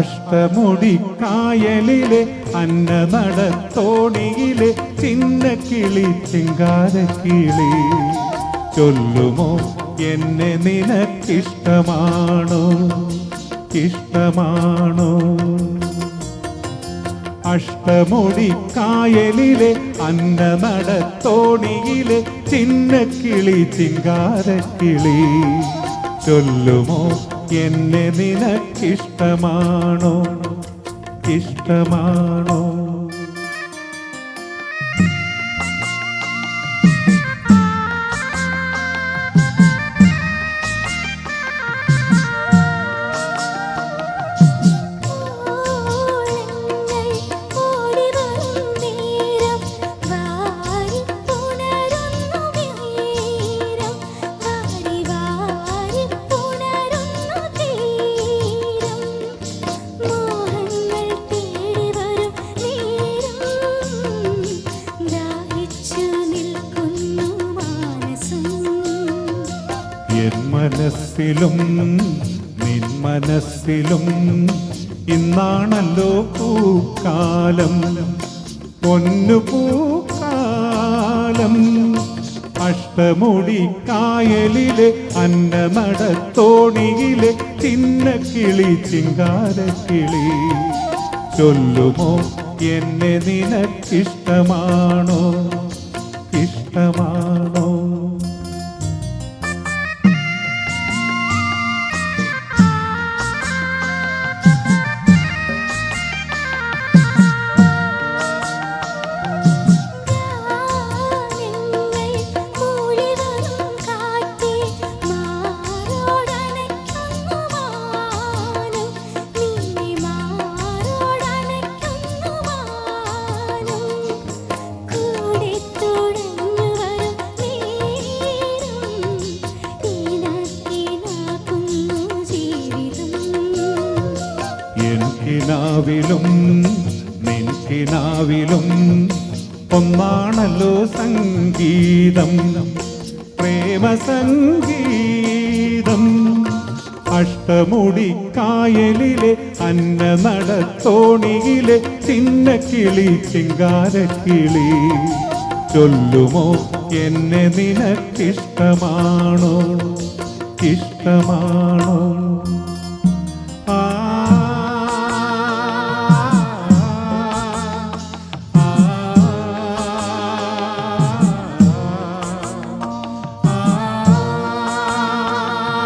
അഷ്ടമുടി കായലിലെ അന്നനടത്തോണിയിലെ ചിന്ന കിളി ചിങ്കാരക്കിളി ചൊല്ലുമോ എന്നെ നിനക്കിഷ്ടമാണോ? ഇഷ്ടമാണോ? അഷ്ടമുടിക്കായലിലെ അന്നനടത്തോണിയിലെ ചിന്ന കിളി ചിങ്കാരക്കിളി ചൊല്ലുമോ എന്നെ നിനക്കിഷ്ടമാണോ? ഇഷ്ടമാണോ? മനസ്സിലും നിൻ മനസ്സിലും ഇന്നാണല്ലോ പൂക്കാലം. പൊന്നു പൂക്കാലം അഷ്ടമുടി കിളി ചിന്ന കിളി ചിങ്കാരക്കിളി. ചൊല്ലുമോ എന്നെ നിനക്കിഷ്ടമാണോ? ഇഷ്ടമാണോ? എൻ കിനാവിലും നിൻ ഒന്നാണല്ലോ സംഗീതം പ്രേമസംഗീതം. അഷ്ടമുടി കായലിലെ അന്നനടത്തോണിയിലെ ചിന്ന കിളി ചിങ്കാരക്കിളി. ചൊല്ലുമോ എന്നെ നിനക്കിഷ്ടമാണോ? ഇഷ്ടമാണോ?